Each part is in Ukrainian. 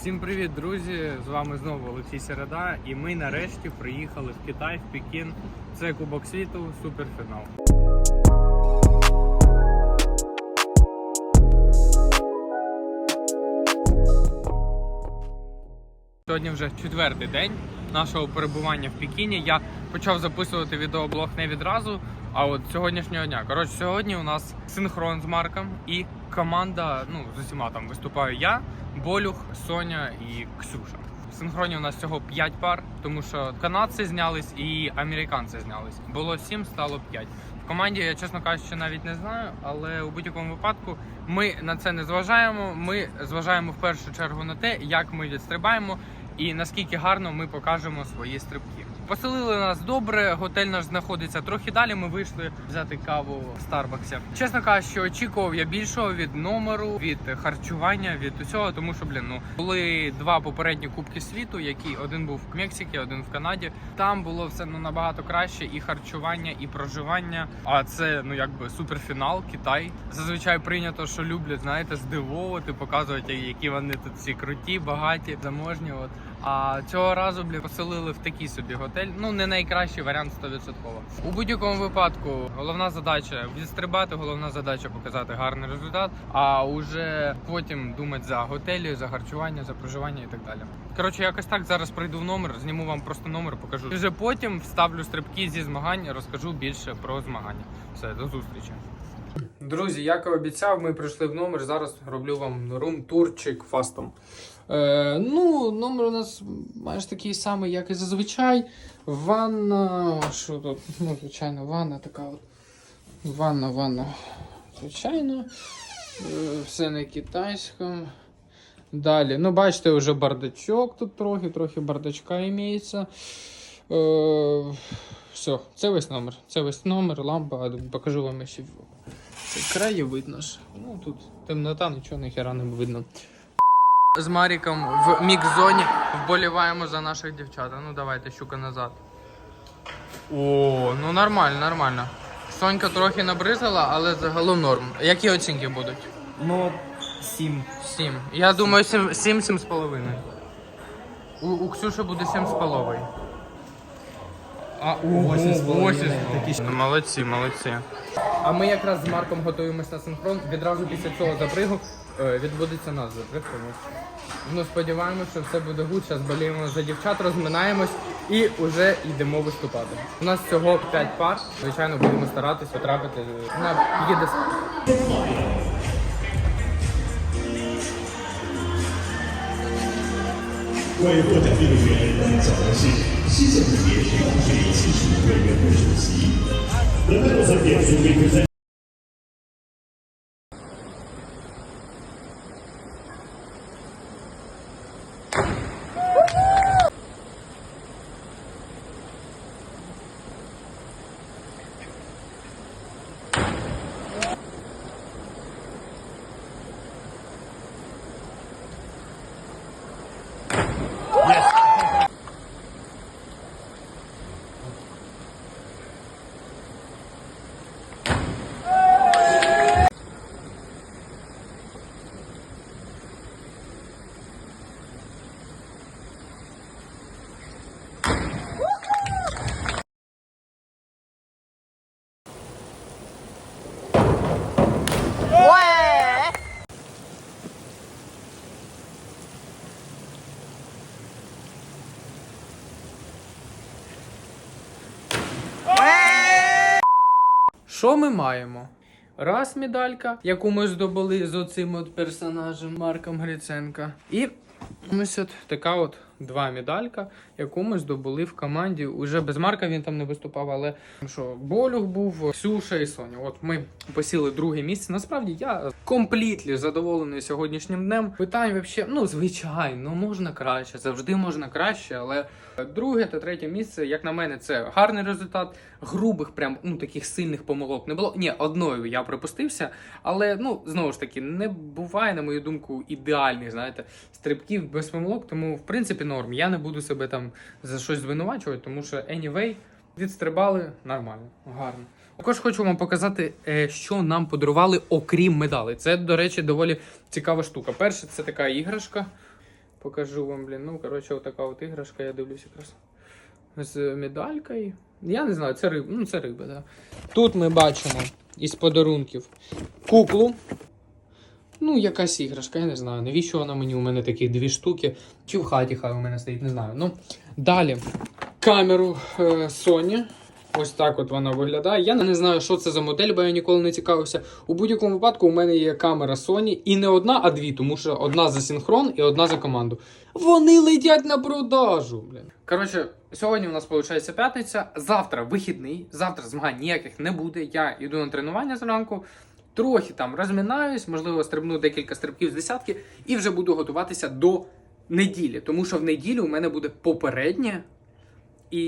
Всім привіт, друзі! З вами знову Олексій Середа, і ми нарешті приїхали в Китай, в Пекін. Це Кубок світу, суперфінал. Сьогодні вже четвертий день нашого перебування в Пекіні. Я почав записувати відеоблог не відразу, а от сьогоднішнього дня. Коротше, сьогодні у нас синхрон з Марком і команда. Ну, з усіма там виступаю я, Болюх, Соня і Ксюша. В синхроні у нас всього 5 пар, тому що канадці знялись і американці знялись. Було 7, стало 5. В команді я, чесно кажучи, навіть не знаю, але у будь-якому випадку ми на це не зважаємо. Ми зважаємо в першу чергу на те, як ми відстрибаємо і наскільки гарно ми покажемо свої стрибки. Поселили нас добре, готель наш знаходиться трохи далі. Ми вийшли взяти каву в Старбаксі. Чесно кажучи, очікував я більшого від номеру, від харчування, від усього, тому що блін, ну були два попередні кубки світу, які один був в Мексиці, один в Канаді. Там було все ну набагато краще, і харчування, і проживання. А це ну якби суперфінал, Китай. Зазвичай прийнято, що люблять, знаєте, здивовувати, показувати, які вони тут всі круті, багаті, заможні. От а цього разу блін, поселили в такий собі готель. Ну не найкращий варіант 100%. У будь-якому випадку головна задача відстрибати, головна задача показати гарний результат. А уже потім думати за готелі, за харчування, за проживання і так далі. Коротше, якось так зараз прийду в номер, зніму вам просто номер, покажу. І вже потім вставлю стрибки зі змагань, розкажу більше про змагання. Все, до зустрічі. Друзі, як і обіцяв, ми прийшли в номер. Зараз роблю вам рум-турчик фастом. Е, ну, номер у нас майже такий самий, як і зазвичай. Ванна. Що тут? Ну, звичайно, ванна така от. Ванна, ванна. Звичайно. Е, все на китайському. Далі. Ну, бачите, вже бардачок тут трохи, трохи бардачка імеється. Е, все, це весь номер. Це весь номер, лампа. Покажу вам ще. Це краї видно. Ну тут темнота, нічого ніхера не видно. З Маріком в мікс-зоні вболіваємо за наших дівчат. Ну давайте, щука назад. О, ну нормально, нормально. Сонька трохи набризала, але загалом норм. Які оцінки будуть? Ну, 7. Сім. Я думаю, сім, сім, сім з половиною. У, у Ксюші буде сім з половиною. А, у Восім з половиною. молодці, молодці. А ми якраз з Марком готуємось на синхрон. Відразу після цього запригу е, відбудеться наш заприг. Тому ну, сподіваємося, що все буде гуд. Зараз боліємо за дівчат, розминаємось і вже йдемо виступати. У нас всього 5 пар. Звичайно, будемо старатись потрапити на п'єдестал.为获奖运动员颁奖的是西线特别学大学技术委员会主席。 The medals and gifts will be presented. Що ми маємо? Раз медалька, яку ми здобули з оцим от персонажем Марком Гриценка. І ось от така от два медалька, яку ми здобули в команді. Уже без Марка він там не виступав, але що Болюх був, Ксюша і Соня. От ми посіли друге місце. Насправді я комплітлі задоволений сьогоднішнім днем. Питань взагалі, ну звичайно, можна краще, завжди можна краще, але друге та третє місце, як на мене, це гарний результат. Грубих, прям ну таких сильних помилок не було. Ні, одною я припустився, але ну знову ж таки не буває, на мою думку, ідеальних, знаєте, стрибків без помилок. Тому в принципі норм. Я не буду себе там за щось звинувачувати, тому що anyway, відстрибали нормально, гарно. Також хочу вам показати, е, що нам подарували, окрім медалей. Це, до речі, доволі цікава штука. Перше, це така іграшка. Покажу вам, блін. Ну, коротше, отака от іграшка, я дивлюсь якраз. З медалькою. Я не знаю, це риба. Ну, це риба. Да. Тут ми бачимо із подарунків куклу. Ну, якась іграшка, я не знаю. Навіщо вона мені? У мене такі дві штуки. Чи в хаті хай у мене стоїть, не знаю. Ну, далі. Камеру е, Sony. Ось так от вона виглядає. Я не знаю, що це за модель, бо я ніколи не цікавився. У будь-якому випадку у мене є камера Sony і не одна, а дві, тому що одна за синхрон і одна за команду. Вони летять на продажу. Блін. Коротше, сьогодні у нас виходить п'ятниця. Завтра вихідний. Завтра змагань ніяких не буде. Я йду на тренування зранку. Трохи там розминаюсь, можливо, стрибну декілька стрибків з десятки, і вже буду готуватися до неділі. Тому що в неділю у мене буде попереднє і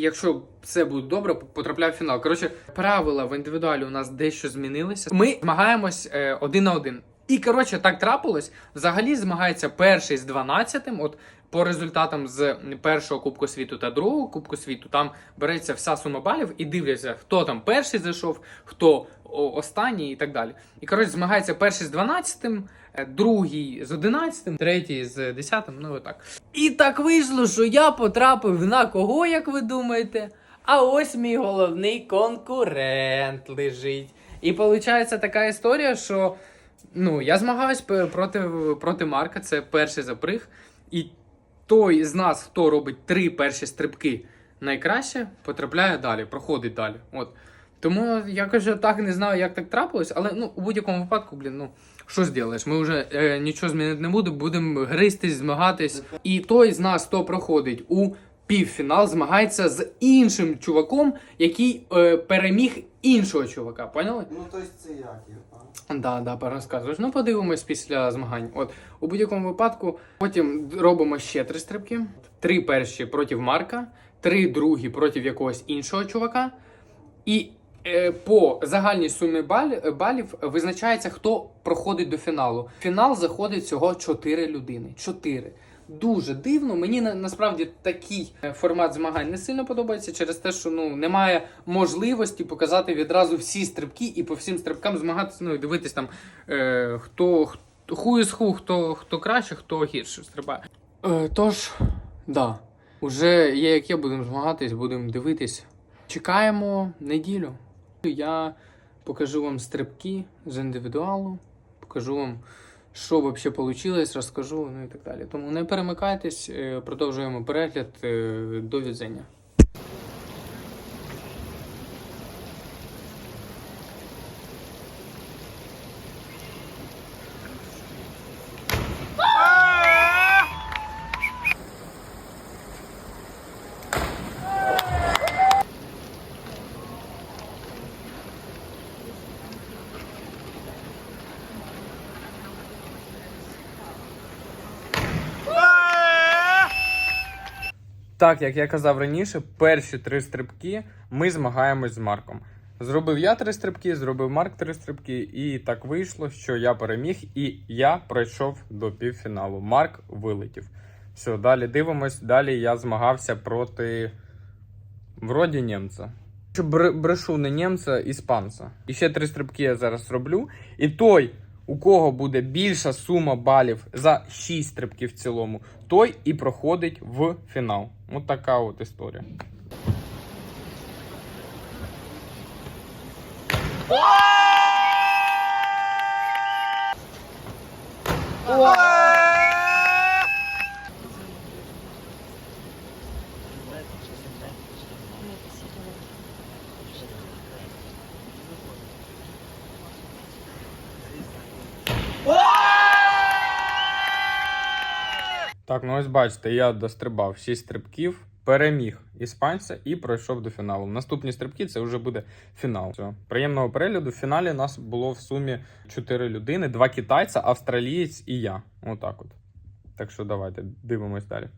якщо все буде добре, потрапляв в фінал. Коротше, правила в індивідуалі у нас дещо змінилися. Ми змагаємось е, один на один. І коротше, так трапилось. Взагалі змагається перший з 12 От по результатам з першого Кубку світу та другого Кубку світу там береться вся сума балів і дивляться, хто там перший зайшов, хто останній і так далі. І коротше, змагається перший з 12 е, другий з 11 третій з 10 ну отак. І так вийшло, що я потрапив на кого, як ви думаєте? А ось мій головний конкурент лежить. І виходить така історія, що ну, я змагаюсь проти, проти Марка, це перший заприг. І той з нас, хто робить три перші стрибки найкраще, потрапляє далі, проходить далі. От. Тому я кажу, так не знаю, як так трапилось, але ну, у будь-якому випадку, блін, ну що зробиш? Ми вже е, нічого змінити не будемо, будемо гристись, змагатись. І той з нас, хто проходить у півфінал, змагається з іншим чуваком, який е, переміг іншого чувака. Поняли? Ну, то есть це як я, Да, да, порозказуєш. Ну, подивимось після змагань. От у будь-якому випадку потім робимо ще три стрибки: три перші проти Марка, три другі проти якогось іншого чувака. І е, по загальній сумі баль- балів визначається, хто проходить до фіналу. В фінал заходить всього 4 людини. 4. Дуже дивно. Мені насправді такий е, формат змагань не сильно подобається через те, що ну немає можливості показати відразу всі стрибки і по всім стрибкам змагатися. Ну і дивитись там е, хто, хто ху ху, хто, хто краще, хто гірше стрибає. Е, тож, да, уже є як є, будемо змагатись, будемо дивитись. Чекаємо неділю. Я покажу вам стрибки з індивідуалу, покажу вам, що взагалі вийшло, розкажу, ну і так далі. Тому не перемикайтесь, е, продовжуємо перегляд е, до відзення. Так, як я казав раніше, перші три стрибки ми змагаємось з Марком. Зробив я три стрибки, зробив Марк три стрибки, і так вийшло, що я переміг, і я пройшов до півфіналу. Марк вилетів. Все, далі дивимось. Далі я змагався проти вроді німця. Брешу не німця, іспанця. І ще три стрибки я зараз роблю. І той, у кого буде більша сума балів за 6 стрибків в цілому, той і проходить в фінал. От така от історія. Так, ну ось бачите, я дострибав 6 стрибків, переміг іспанця і пройшов до фіналу. Наступні стрибки це вже буде фінал. Все. Приємного перегляду. В фіналі нас було в сумі 4 людини: два китайця, австралієць і я. Отак от. Так що давайте дивимось далі.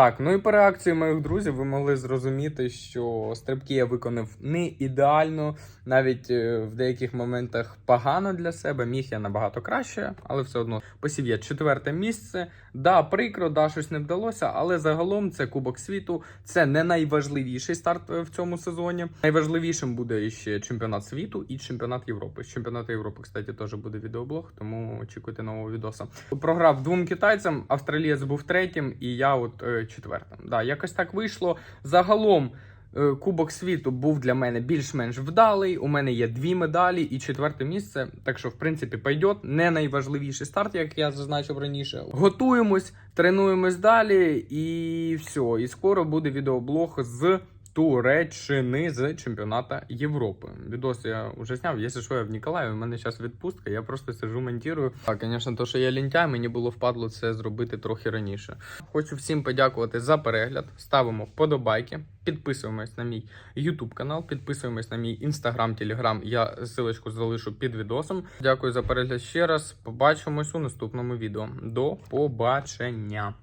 Так, ну і по реакції моїх друзів ви могли зрозуміти, що стрибки я виконав не ідеально, навіть е, в деяких моментах погано для себе. Міг я набагато краще, але все одно посів я четверте місце. Да, прикро, да, щось не вдалося, але загалом це Кубок світу. Це не найважливіший старт е, в цьому сезоні. Найважливішим буде ще чемпіонат світу і чемпіонат Європи. З чемпіонату Європи, кстати, теж буде відеоблог, тому очікуйте нового відоса. Програв двом китайцям, австралієць був третім, і я от е, четвертим. Да, якось так вийшло. Загалом. е, Кубок світу був для мене більш-менш вдалий. У мене є дві медалі і четверте місце. Так що, в принципі, пойдет. Не найважливіший старт, як я зазначив раніше. Готуємось, тренуємось далі, і все. І скоро буде відеоблог з Туреччини з чемпіоната Європи. Відос я вже зняв. Якщо що, я в Ніколаєві, у мене зараз відпустка, я просто сижу, монтую. Так, звісно, то, що я лінтяй, мені було впадло це зробити трохи раніше. Хочу всім подякувати за перегляд. Ставимо вподобайки, підписуємось на мій YouTube канал, підписуємось на мій Instagram, Telegram. Я ссылочку залишу під відосом. Дякую за перегляд ще раз. Побачимось у наступному відео. До побачення.